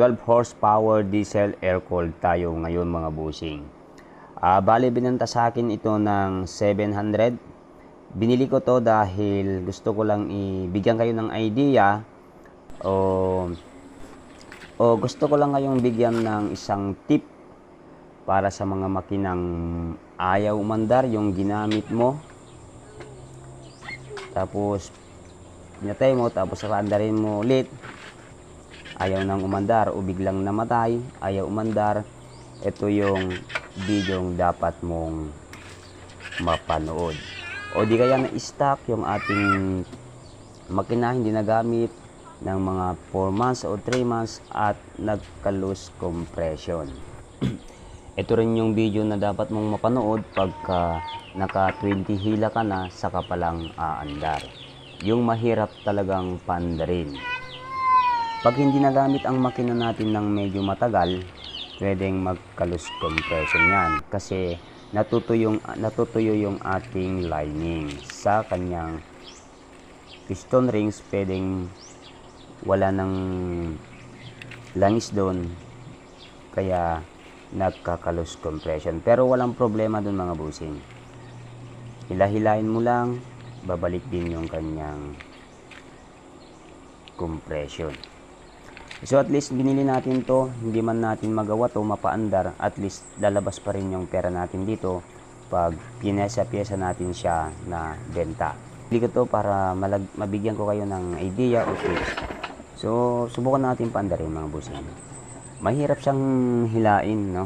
12 horsepower diesel air-cooled tayo ngayon mga busing. Ah, bali binenta sa akin ito ng 700. Binili ko to dahil gusto ko lang ibigyan kayo ng idea o o gusto ko lang kayong bigyan ng isang tip para sa mga makinang ayaw umandar yung ginamit mo. Tapos pinatay mo tapos andarin mo ulit ayaw nang umandar o biglang namatay, ayaw umandar, ito yung video dapat mong mapanood. O di kaya na-stock yung ating makina hindi nagamit ng mga 4 months o 3 months at nagka-loose compression. ito rin yung video na dapat mong mapanood pagka naka 20 hila ka na saka palang aandar. Yung mahirap talagang pandarin. Pag hindi nagamit ang makina natin ng medyo matagal, pwedeng magkalus compression yan kasi natutuyo yung, natutuyo yung ating lining. Sa kanyang piston rings pwedeng wala ng langis doon kaya nagkakalus compression. Pero walang problema doon mga busing. Hilahilain mo lang babalik din yung kanyang compression So at least binili natin to, hindi man natin magawa to mapaandar, at least lalabas pa rin yung pera natin dito pag pinesa-pyesa natin siya na benta. Bili ko to para malag mabigyan ko kayo ng idea o tips. So subukan natin paandarin mga busing. Mahirap siyang hilain, no?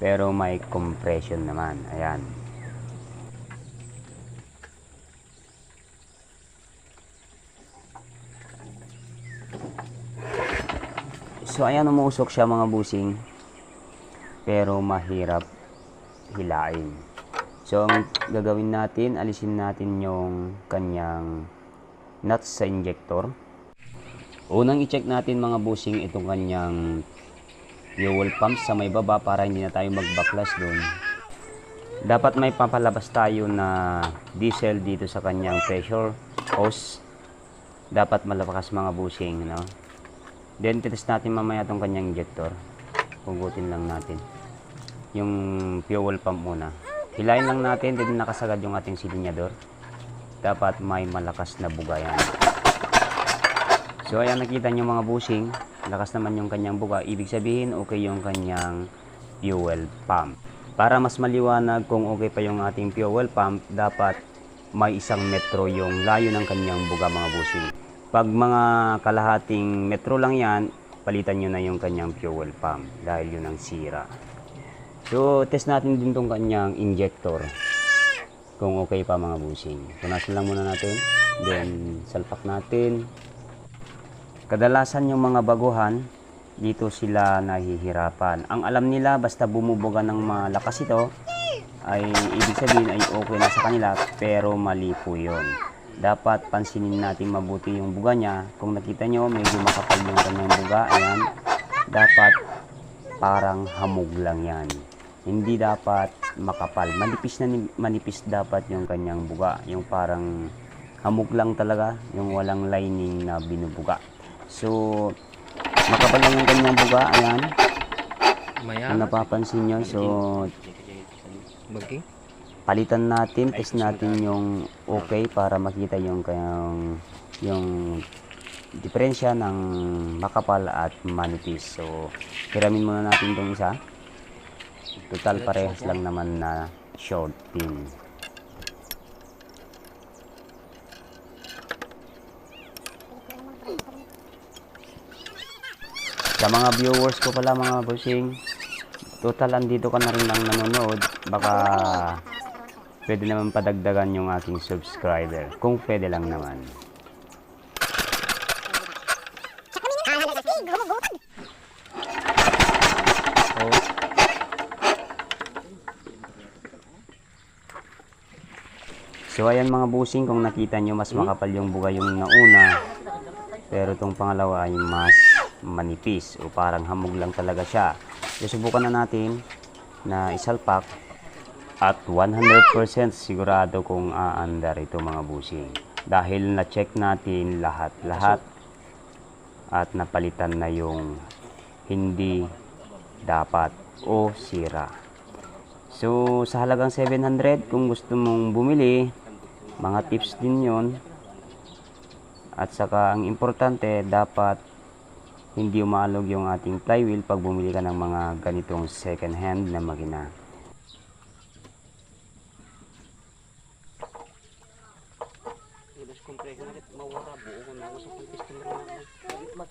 Pero may compression naman. Ayan. So ayan umuusok siya mga busing. Pero mahirap hilain. So ang gagawin natin, alisin natin yung kanyang nuts sa injector. Unang i-check natin mga busing itong kanyang fuel pump sa may baba para hindi na tayo magbaklas doon. Dapat may papalabas tayo na diesel dito sa kanyang pressure hose. Dapat malakas mga busing, no? Then, titest natin mamaya itong kanyang injector. Pugutin lang natin. Yung fuel pump muna. Hilahin lang natin, din nakasagad yung ating silinyador. Dapat may malakas na buga yan. So, ayan nakita nyo mga busing. Lakas naman yung kanyang buga. Ibig sabihin, okay yung kanyang fuel pump. Para mas maliwanag kung okay pa yung ating fuel pump, dapat may isang metro yung layo ng kanyang buga mga busing. Pag mga kalahating metro lang yan, palitan nyo na yung kanyang fuel pump dahil yun ang sira. So, test natin din tong kanyang injector kung okay pa mga busing. Punasan lang muna natin. Then, salpak natin. Kadalasan yung mga baguhan, dito sila nahihirapan. Ang alam nila, basta bumubuga ng malakas ito, ay ibig sabihin ay okay na sa kanila, pero mali po yun dapat pansinin natin mabuti yung buga niya. Kung nakita nyo, medyo makapal yung kanyang buga. Ayan. Dapat parang hamog lang yan. Hindi dapat makapal. Manipis na manipis dapat yung kanyang buga. Yung parang hamog lang talaga. Yung walang lining na binubuga. So, makapal lang yung kanyang buga. Ayan. Kung napapansin nyo. So, Baging? Palitan natin, test natin yung okay para makita yung kanyang yung diferensya ng makapal at manipis. So, hiramin muna natin itong isa. Total parehas lang naman na short pin. Sa mga viewers ko pala mga bossing, total andito ka na rin lang nanonood, baka pwede naman padagdagan yung aking subscriber. Kung pwede lang naman. Oh. So ayan mga busing, kung nakita nyo mas makapal yung buga yung nauna. Pero itong pangalawa ay mas manipis o parang hamog lang talaga siya. So subukan na natin na isalpak at 100% sigurado kung aandar ito mga busing. Dahil na-check natin lahat-lahat at napalitan na yung hindi dapat o sira. So, sa halagang 700, kung gusto mong bumili, mga tips din yon At saka, ang importante, dapat hindi umalog yung ating flywheel pag bumili ka ng mga ganitong second hand na makina. Ilos kompreso na rin. Mawara. Buo ko na ako sa customer na. Mag.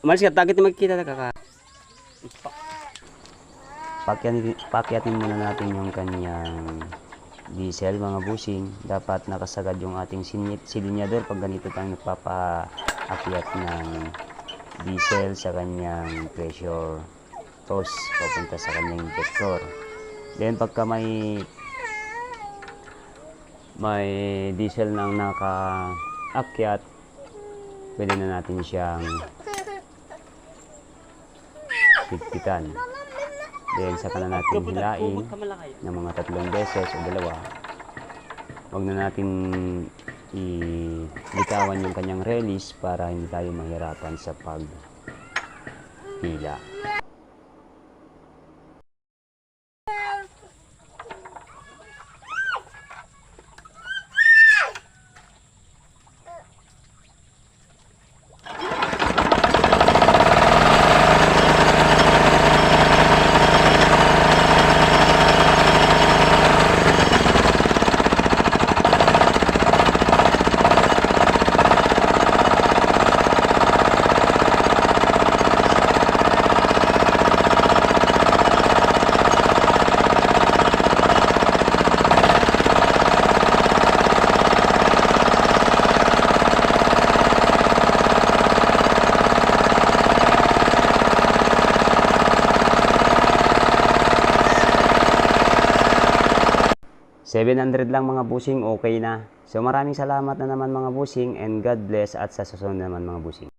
Malis ka, takit magkita na kaka. Pakyatin, pakyatin muna natin yung kanyang diesel mga busing. Dapat nakasagad yung ating silinyador pag ganito tayong nagpapaakyat ng diesel sa kanyang pressure hose papunta sa kanyang injector. Then pagka may may diesel nang nakaakyat, pwede na natin siyang pigpitan. Then saka na natin hilain ng mga tatlong beses o dalawa. Huwag na natin ilitawan yung kanyang release para hindi tayo mahirapan sa pagpila. $700 lang mga busing, okay na. So maraming salamat na naman mga busing and God bless at sa susunod naman mga busing.